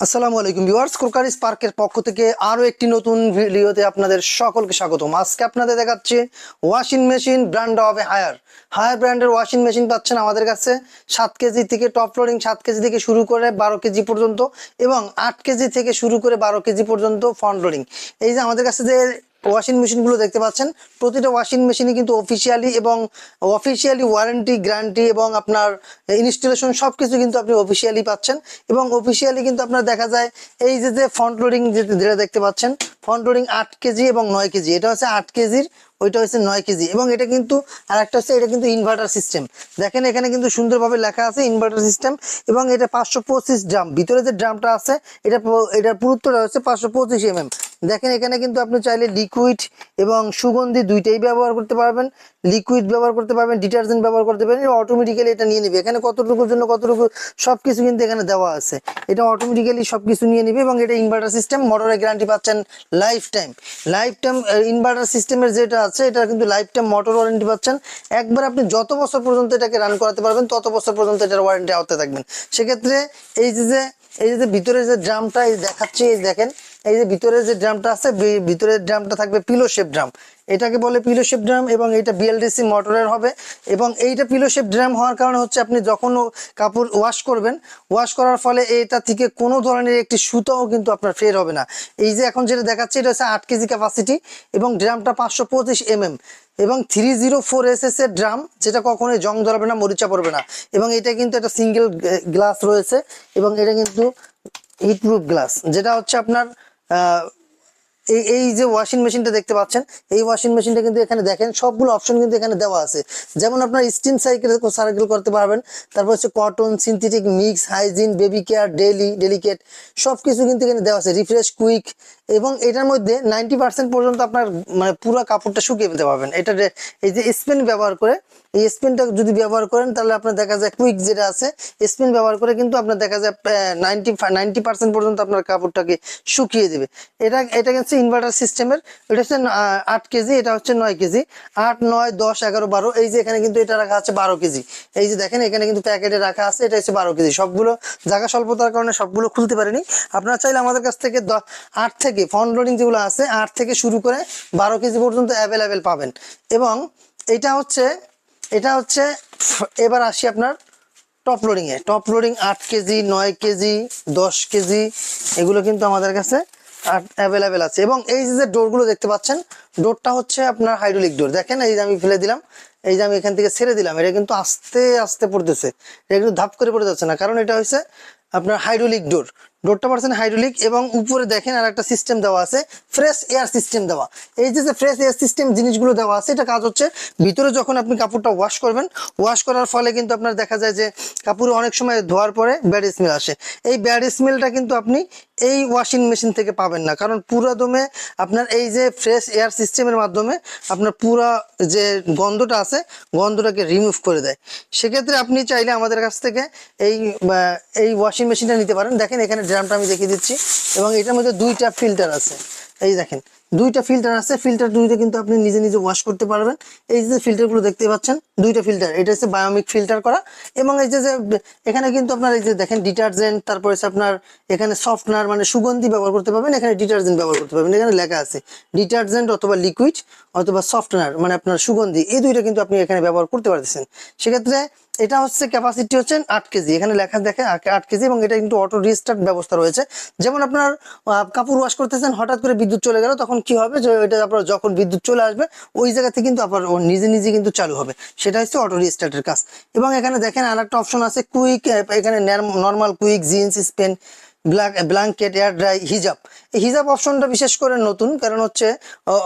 আসসালামু আলাইকুম ভিউয়ার্স কোরকারি পার্কের পক্ষ থেকে আরও একটি নতুন ভিডিওতে আপনাদের সকলকে স্বাগতম। আজকে আপনাদের দেখাচ্ছে ওয়াশিং মেশিন ব্র্যান্ড হবে হায়ার। হায়ার ব্র্যান্ডের ওয়াশিং মেশিন পাচ্ছেন আমাদের কাছে সাত কেজি থেকে টপ ফ্লোরিং সাত কেজি থেকে শুরু করে বারো কেজি পর্যন্ত এবং আট কেজি থেকে শুরু করে বারো কেজি পর্যন্ত ফ্রন্ট লোডিং এই যে আমাদের কাছে যে ওয়াশিং মেশিনগুলো দেখতে পাচ্ছেন। প্রতিটা ওয়াশিং মেশিনে কিন্তু অফিসিয়ালি এবং অফিসিয়ালি ওয়ারেন্টি গ্যারান্টি এবং আপনার ইনস্টলেশন সব কিছু কিন্তু আপনি অফিসিয়ালি পাচ্ছেন। এবং অফিসিয়ালি কিন্তু আপনার দেখা যায়, এই যে যে ফ্রন্ট লোডিং যেটা দেখতে পাচ্ছেন ফ্রন্ট লোডিং আট কেজি এবং নয় কেজি, এটা হচ্ছে আট কেজির ওইটা হচ্ছে নয় কেজি। এবং এটা কিন্তু আর একটা হচ্ছে, এটা কিন্তু ইনভার্টার সিস্টেম দেখেন এখানে কিন্তু সুন্দরভাবে লেখা আছে ইনভার্টার সিস্টেম এবং এটা পাঁচশো পঁচিশ ড্রাম ভিতরে যে ড্রামটা আছে, এটা এটার পুরুত্বটা হচ্ছে পাঁচশো পঁচিশ এমএম দেখেন এখানে কিন্তু আপনি চাইলে লিকুইড এবং সুগন্ধি দুইটাই ব্যবহার করতে পারবেন। লিকুইড ব্যবহার করতে পারবেন ডিটারজেন্ট ব্যবহার করতে পারবেন অটোমেটিক্যালি এটা নিয়ে নেবে। এখানে কতটুকুর জন্য কতটুকু সব কিছু কিন্তু এখানে দেওয়া আছে। এটা অটোমেটিক্যালি সব কিছু নিয়ে নেবে এবং এটা ইনভার্টার সিস্টেম মোটরের গ্যারান্টি পাচ্ছেন life time life time inverter সিস্টেমের যেটা আছে এটা কিন্তু লাইফ টাইম মোটর ওয়ারেন্টি পাচ্ছেন। একবার আপনি যত বছর পর্যন্ত এটাকে রান করাতে পারবেন, তত বছর পর্যন্ত এটার ওয়ারেন্টি আওতায় থাকবেন। সেক্ষেত্রে এই যে এই যে ভিতরে যে ড্রামটা এই দেখাচ্ছি, এই দেখেন এই যে ভিতরে যে ড্রামটা আছে ভিতরের ড্রামটা থাকবে পিলো শেপ ড্রাম এটাকে বলে পিলো শেপ ড্রাম এবং এটা বিএলডিসি মোটরের হবে। এবং এইটা পিলো শেপ ড্রাম হওয়ার কারণে হচ্ছে আপনি যখন কাপড় ওয়াশ করবেন ওয়াশ করার ফলে এটা থেকে কোনো ধরনের একটি সুতাও কিন্তু আপনার ফের হবে না। এই যে এখন যেটা দেখাচ্ছে, এটা হচ্ছে আট কেজি ক্যাপাসিটি এবং ড্রামটা পাঁচশো পঁচিশ এমএম। এবং three zero four S S এর ড্রাম যেটা কখনোই জং ধরবে না, মরিচা পড়বে না। এবং এটা কিন্তু একটা সিঙ্গেল গ্লাস রয়েছে। এবং এটা কিন্তু হিটপ্রুফ গ্লাস যেটা হচ্ছে আপনার uh, এই এই যে ওয়াশিং মেশিনটা দেখতে পাচ্ছেন, এই ওয়াশিং মেশিনটা কিন্তু এখানে দেখেন, সবগুলো অপশন কিন্তু এখানে দেওয়া আছে। যেমন আপনার স্টিম সাইকেল সার্কেল করতে পারবেন, তারপর হচ্ছে cotton synthetic mix hygiene baby care deli delicate সব কিছু কিন্তু এখানে দেওয়া আছে রিফ্রেশ কুইক এবং এটার মধ্যে নাইনটি পার্সেন্ট পর্যন্ত আপনার মানে পুরো কাপড়টা শুকিয়ে ফেলতে পারবেন। এটা এই যে স্পেন ব্যবহার করে, এই স্পিনটা যদি ব্যবহার করেন, তাহলে আপনার দেখা যায় কুইক যেটা আছে স্পিন ব্যবহার করে কিন্তু আপনার দেখা যায় নাইনটি নাইনটি পার্সেন্ট পর্যন্ত আপনার কাপড়টাকে শুকিয়ে দেবে। এটা এটা হচ্ছে ইনভার্টার সিস্টেমের এটা হচ্ছে আট কেজি, এটা হচ্ছে নয় কেজি। আট, নয়, দশ, এগারো, বারো, এই যে এখানে কিন্তু এটা রাখা আছে বারো কেজি। এই যে দেখেন, এখানে কিন্তু প্যাকেটে রাখা আছে, এটা হচ্ছে বারো কেজি। সবগুলো জায়গা স্বল্পতার কারণে সবগুলো খুলতে পারেনি। আপনারা চাইলে আমাদের কাছ থেকে আট থেকে ফ্রন্ট লোডিং যেগুলো আছে, আট থেকে শুরু করে বারো কেজি পর্যন্ত অ্যাভেলেবেল পাবেন। এবং এটা হচ্ছে এটা হচ্ছে, এবার আসি আপনার টপ লোডিং এ। টপ লোডিং আট কেজি, নয় কেজি, দশ কেজি, এগুলো কিন্তু আমাদের কাছে অ্যাভেলেবেল আছে। এবং এই যে ডোরগুলো দেখতে পাচ্ছেন, ডোরটা হচ্ছে আপনার হাইড্রোলিক ডোর। দেখেন এই যে আমি ফেলে দিলাম, এই যে আমি এখান থেকে ছেড়ে দিলাম, এটা কিন্তু আস্তে আস্তে পড়তেছে। এটা কিন্তু ধাপ করে পড়ে যাচ্ছে না, কারণ এটা হচ্ছে আপনার হাইড্রোলিক ডোর। ডোরটা পাচ্ছেন হাইড্রোলিক এবং উপরে দেখেন আর একটা সিস্টেম দেওয়া আছে ফ্রেশ এয়ার সিস্টেম দেওয়া। এই যে ফ্রেশ এয়ার সিস্টেম জিনিসগুলো দেওয়া আছে, এটা কাজ হচ্ছে ভিতরে যখন আপনি কাপড়টা ওয়াশ করবেন ওয়াশ করার ফলে কিন্তু আপনার দেখা যায় যে কাপড় অনেক সময় ধোয়ার পরে ব্যাড স্মেল আসে। এই ব্যাড স্মেলটা কিন্তু আপনি এই ওয়াশিং মেশিন থেকে পাবেন না, কারণ পুরো দমে আপনার এই যে ফ্রেশ এয়ার সিস্টেমের মাধ্যমে আপনার পুরা যে গন্ধটা আছে, গন্ধটাকে রিমুভ করে দেয়। সেক্ষেত্রে আপনি চাইলে আমাদের কাছ থেকে এই এই ওয়াশিং মেশিনটা নিতে পারেন। দেখেন এখানে ড্রামটা আমি দেখিয়ে দিচ্ছি। এবং এটার মধ্যে দুইটা ফিল্টার আছে। এই দেখেন, দুইটা ফিল্টার আছে। ফিল্টার দুইটা কিন্তু আপনি নিজে নিজে ওয়াশ করতে পারবেন। এই যে ফিল্টারগুলো দেখতে পাচ্ছেন, দুইটা ফিল্টার এটা হচ্ছে বায়োমিক ফিল্টার করা। এবং এই যে এখানে কিন্তু আপনার এই যে দেখেন ডিটারজেন্ট তারপরে হচ্ছে আপনার এখানে সফটনার মানে সুগন্ধি ব্যবহার করতে পারবেন। এখানে ডিটারজেন্ট ব্যবহার করতে পারবেন। এখানে লেখা আছে ডিটারজেন্ট অথবা লিকুইড অথবা সফটনার মানে আপনার সুগন্ধি। এই দুইটা কিন্তু আপনি এখানে ব্যবহার করতে পারতেছেন। সেক্ষেত্রে এটা হচ্ছে ক্যাপাসিটি হচ্ছে আট কেজি। এখানে লেখা দেখে আট- কেজি এবং এটা কিন্তু অটো রিস্টার্ট ব্যবস্থা রয়েছে। যেমন আপনার কাপড় ওয়াশ করতেছেন, হঠাৎ করে বিদ্যুৎ চলে গেল, তখন কি হবে? যে এটা আপনার যখন বিদ্যুৎ চলে আসবে, ওই জায়গাতে কিন্তু আপনার নিজে নিজে কিন্তু চালু হবে। সেটা হচ্ছে অটো রিস্টার্টের কাজ। এবং এখানে দেখেন আর একটা অপশন আছে কুইক এখানে normal quick jeans spin blanket air dry হিজাব এই হিজাব অপশনটা বিশেষ করে নতুন, কারণ হচ্ছে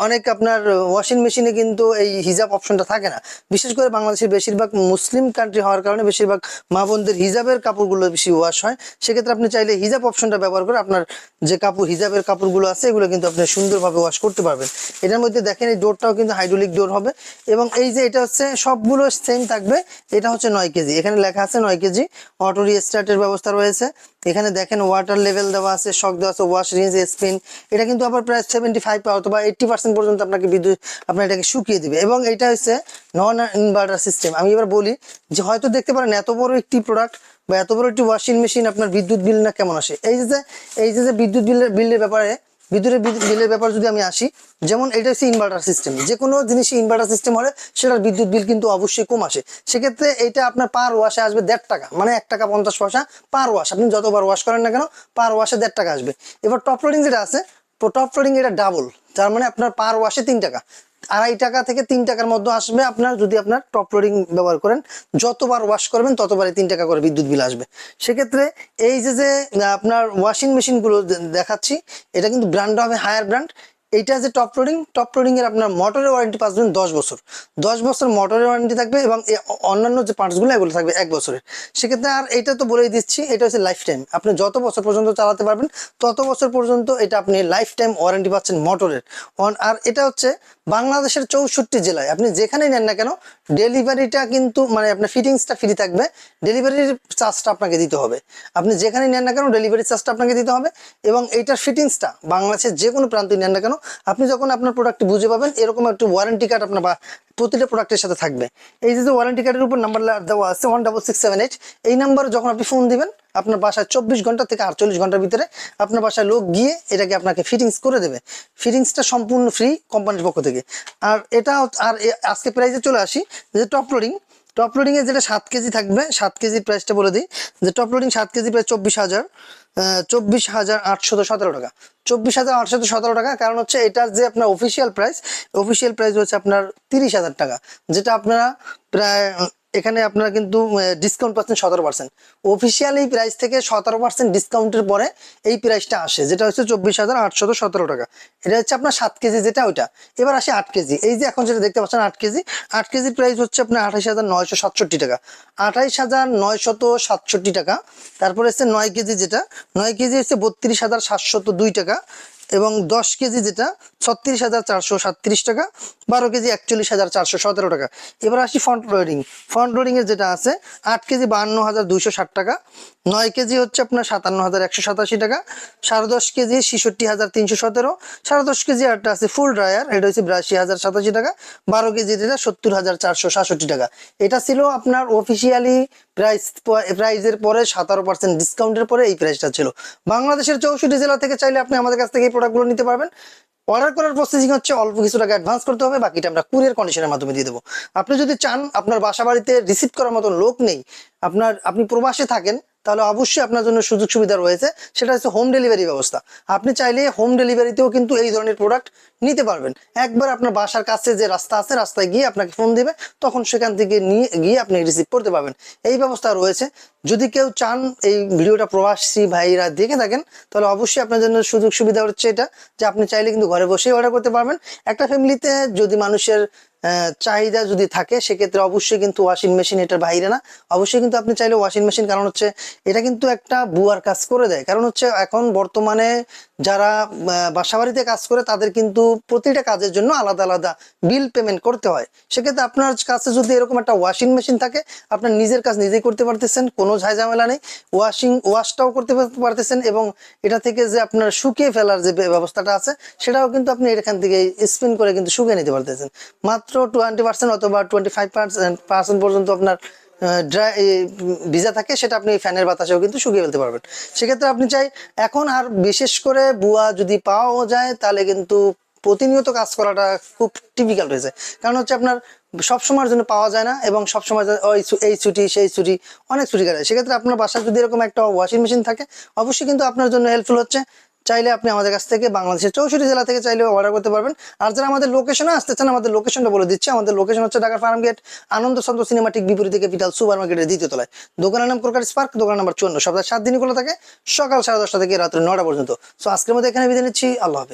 অনেক আপনার ওয়াশিং মেশিনে কিন্তু এই হিজাব অপশনটা থাকে না। বিশেষ করে বাংলাদেশের বেশিরভাগ মুসলিম কান্ট্রি হওয়ার কারণে বেশিরভাগ মা বোনদের হিজাবের কাপড়গুলো বেশি ওয়াশ হয়। সেক্ষেত্রে আপনি চাইলে হিজাব অপশনটা ব্যবহার করে আপনার যে কাপড় হিজাবের কাপড়গুলো আছে, এগুলো কিন্তু আপনি সুন্দরভাবে ওয়াশ করতে পারবেন। এটার মধ্যে দেখেন এই ডোরটাও কিন্তু হাইড্রোলিক ডোর হবে। এবং এই যে এটা হচ্ছে, সবগুলো সেম থাকবে, এটা হচ্ছে নয় কেজি। এখানে লেখা আছে নয় কেজি। অটো রিস্টার্টের ব্যবস্থা রয়েছে। এখানে দেখেন ওয়াটার লেভেল দেওয়া আছে শক দেওয়া আছে ওয়াশ রেঞ্জ স্পিন এটা কিন্তু আবার প্রায় সেভেন্টি ফাইভ অথবা এইট্টি পার্সেন্ট পর্যন্ত আপনাকে বিদ্যুৎ আপনার এটাকে শুকিয়ে দেবে। এবং এটা হচ্ছে নন ইনভার্টার সিস্টেম আমি এবার বলি যে হয়তো দেখতে পারেন এত বড় একটি প্রোডাক্ট বা এত বড় একটি ওয়াশিং মেশিন আপনার বিদ্যুৎ বিল না কেমন আসে। এই যে এই যে বিদ্যুৎ বিলের বিলের ব্যাপারে বিদ্যুতের বিলের ব্যাপারে যদি আমি আসি, যেমন এটা হচ্ছে ইনভার্টার সিস্টেম যে কোনো জিনিসই ইনভার্টার সিস্টেম হলে সেটার বিদ্যুৎ বিল কিন্তু অবশ্যই কম আসে। সেক্ষেত্রে এটা আপনার পার ওয়াশে আসবে দেড় টাকা মানে এক টাকা পঞ্চাশ পয়সা পার ওয়াশ আপনি যতবার ওয়াশ করেন না কেন পার ওয়াশে দেড় টাকা আসবে। এবার টপ লোডিং যেটা আছে টপ লোডিং এটা ডাবল তার মানে আপনার পার ওয়াশে তিন টাকা। আড়াই টাকা থেকে তিন টাকার মধ্যে আসবে আপনার যদি আপনার টপ লোডিং ব্যবহার করেন, যতবার ওয়াশ করবেন ততবারই তিন টাকা করে বিদ্যুৎ বিল আসবে। সেক্ষেত্রে এই যে যে আপনার ওয়াশিং মেশিনগুলো দেখাচ্ছি, এটা কিন্তু ব্র্যান্ড হবে হায়ার ব্র্যান্ড এইটা যে টপ লোডিং টপ লোডিং এর আপনার মোটরের ওয়ারেন্টি পাচ্ছেন দশ বছর। দশ বছর মোটরের ওয়ারেন্টি থাকবে এবং অন্যান্য যে পার্টসগুলো এগুলো থাকবে এক বছরের। সেক্ষেত্রে আর এটা তো বলেই দিচ্ছি, এটা হচ্ছে লাইফ টাইম আপনি যত বছর পর্যন্ত চালাতে পারবেন, তত বছর পর্যন্ত এটা আপনি লাইফ টাইম ওয়ারেন্টি পাচ্ছেন মোটরের আর এটা হচ্ছে বাংলাদেশের চৌষট্টি জেলায়। আপনি যেখানেই নেন না কেন ডেলিভারিটা কিন্তু মানে আপনার ফিটিংসটা ফ্রি থাকবে। ডেলিভারির চার্জটা আপনাকে দিতে হবে। আপনি যেখানেই নেন না কেন ডেলিভারি চার্জটা আপনাকে দিতে হবে। এবং এইটার ফিটিংসটা বাংলাদেশের যে কোনো প্রান্তে নেন না কেন আপনি যখন আপনার প্রোডাক্ট বুঝে পাবেন, এরকম একটি ওয়ারেন্টি কার্ড আপনার প্রতিটা প্রোডাক্টের সাথে থাকবে। এই যে ওয়ারেন্টি কার্ডের উপর নাম্বার দেওয়া আছে one double six seven eight এই নাম্বারে যখন আপনি ফোন দিবেন, আপনার বাসায় চব্বিশ ঘণ্টা থেকে আটচল্লিশ ঘণ্টার ভিতরে আপনার বাসায় লোক গিয়ে এটাকে আপনাকে ফিটিংস করে দেবে। ফিটিংসটা সম্পূর্ণ ফ্রি কোম্পানির পক্ষ থেকে। আর এটা আর আজকে প্রাইজে চলে আসি, যে টপ লোডিং টপ যেটা সাত কেজি থাকবে, সাত কেজির প্রাইসটা বলে দিই, যে টপ লোডিং সাত কেজি প্রায় চব্বিশ হাজার। চব্বিশ হাজার আটশত সতেরো টাকা। চব্বিশ হাজার আটশত সতেরো টাকা, কারণ হচ্ছে এটার যে আপনার অফিসিয়াল প্রাইস অফিসিয়াল প্রাইস হচ্ছে আপনার তিরিশ হাজার টাকা, যেটা আপনারা প্রায় এখানে আপনারা কিন্তু ডিসকাউন্ট পাচ্ছেন সতেরো পার্সেন্ট অফিসিয়াল এই প্রাইস থেকে সতেরো পার্সেন্ট ডিসকাউন্টের পরে এই প্রাইসটা আসে, যেটা হচ্ছে চব্বিশ হাজার আটশত সতেরো টাকা। এটা হচ্ছে আপনার সাত কেজি যেটা ওইটা। এবার আসে আট কেজি। এই যে এখন যেটা দেখতে পাচ্ছেন আট কেজি, আট কেজির প্রাইস হচ্ছে আপনার আঠাইশ হাজার নয়শো সাতষট্টি টাকা। আঠাইশ হাজার নয়শত সাতষট্টি টাকা। তারপরে হচ্ছে নয় কেজি যেটা, নয় কেজি হচ্ছে বত্রিশ হাজার সাতশত দুই টাকা। এবং দশ কেজি যেটা, ছত্রিশ হাজার চারশো সাতত্রিশ টাকা, বারো কেজি একচল্লিশ হাজার চারশো সতেরো টাকা। এবার আসি ফ্রন্ট লোডিং ফ্রন্ট লোডিং এর যেটা আছে, আট কেজি বাহান্ন হাজার দুইশো ষাট টাকা, নয় কেজি হচ্ছে আপনার সাতান্ন হাজার একশো সাতাশি টাকা, সাড়ে দশ কেজি ছেষট্টি হাজার তিনশো সতেরো, সাড়ে দশ কেজি আরটা আছে ফুল ড্রায়ার এটা হচ্ছে বিরাশি হাজার সাতাশি টাকা, বারো কেজি যেটা সত্তর হাজার চারশো সাতষট্টি টাকা। এটা ছিল আপনার অফিসিয়ালি প্রাইস প্রাইজের পরে সতেরো পার্সেন্ট ডিসকাউন্টের পরে এই প্রাইসটা ছিল। বাংলাদেশের চৌষট্টি জেলা থেকে চাইলে আপনি আমাদের কাছ থেকে এই প্রোডাক্টগুলো নিতে পারবেন। অর্ডার করার প্রসেসিং হচ্ছে অল্প কিছু টাকা অ্যাডভান্স করতে হবে, বাকিটা আমরা কুরিয়ার কন্ডিশনের মাধ্যমে দিয়ে দেবো। আপনি যদি চান, আপনার বাসা বাড়িতে রিসিভ করার মতো লোক নেই, আপনার, আপনি প্রবাসে থাকেন তাহলে অবশ্যই আপনার জন্য সুযোগ সুবিধা রয়েছে। সেটা হচ্ছে হোম ডেলিভারি ব্যবস্থা। আপনি চাইলে হোম ডেলিভারিতেও কিন্তু এই ধরনের প্রোডাক্ট নিতে পারবেন। একবার আপনার বাসার কাছে যে রাস্তা আছে, রাস্তায় গিয়ে আপনাকে ফোন দিবে, তখন সেখান থেকে নিয়ে গিয়ে আপনি রিসিভ করতে পারবেন। এই ব্যবস্থা রয়েছে। যদি কেউ চান এই ভিডিওটা প্রবাসী ভাইরা দেখে থাকেন, তাহলে অবশ্যই আপনার জন্য সুযোগ সুবিধা হচ্ছে এটা, যে আপনি চাইলে কিন্তু ঘরে বসেই অর্ডার করতে পারবেন। একটা ফ্যামিলিতে যদি মানুষের চাহিদা যদি থাকে, সেক্ষেত্রে অবশ্যই কিন্তু ওয়াশিং মেশিন এটার বাইরে না। অবশ্যই কিন্তু আপনি চাইলে ওয়াশিং মেশিন কারণ হচ্ছে এটা কিন্তু একটা বুয়ার কাজ করে দেয়। কারণ হচ্ছে এখন বর্তমানে যারা বাসাবাড়িতে কাজ করে তাদের কিন্তু প্রতিটা কাজের জন্য আলাদা আলাদা বিল পেমেন্ট করতে হয়। সেক্ষেত্রে আপনার কাছে যদি এরকম একটা ওয়াশিং মেশিন থাকে আপনার নিজের কাজ নিজেই করতে পারতেছেন, কোনো ঝামেলা নেই। ওয়াশিং ওয়াশটাও করতে পারতেছেন এবং এটা থেকে যে আপনার শুকিয়ে ফেলার যে ব্যবস্থাটা আছে, সেটাও কিন্তু আপনি এখান থেকে স্পিন করে কিন্তু শুকিয়ে নিতে পারতেছেন। মাত্র টোয়েন্টি পার্সেন্ট অথবা টোয়েন্টি ফাইভ পার্সেন্ট পর্যন্ত আপনার ভিজা থাকে, সেটা আপনি ফ্যানের বাতাসেও কিন্তু শুকিয়ে ফেলতে পারবেন। সেক্ষেত্রে আপনি চাই এখন আর বিশেষ করে বুয়া যদি পাওয়া যায়, তাহলে কিন্তু প্রতিনিয়ত কাজ করাটা খুব টিপিক্যাল রয়েছে কারণ হচ্ছে আপনার সব সময়ের জন্য পাওয়া যায় না এবং সব সময় ওই এই ছুটি, সেই ছুটি, অনেক ছুটি কাটে সেক্ষেত্রে আপনার বাসায় যদি এরকম একটা ওয়াশিং মেশিন থাকে, অবশ্যই কিন্তু আপনার জন্য হেল্পফুল হচ্ছে। চাইলে আপনি আমাদের কাছ থেকে বাংলাদেশের চৌষট্টি জেলা থেকে চাইলে অর্ডার করতে পারবেন। আর যারা আমাদের লোকেশনে আসতে চান, আমাদের লোকেশনটা বলে দিচ্ছি। আমাদের লোকেশন হচ্ছে ঢাকার farm gate, Ananda Chandra cinematic থেকে ক্যাপিটাল সুপার মার্কেটের দ্বিতীয় তলায়। দোকানের নাম কলকাতা স্পার্ক দোকান নাম্বার চুয়ান্ন। সপ্তাহে সাত দিনই খোলা থাকে, সকাল সাড়ে দশটা থেকে রাত্রে নটা পর্যন্ত। সো আজকের মধ্যে এখানে বিদায় নিচ্ছি। আল্লাহ হাফেজ।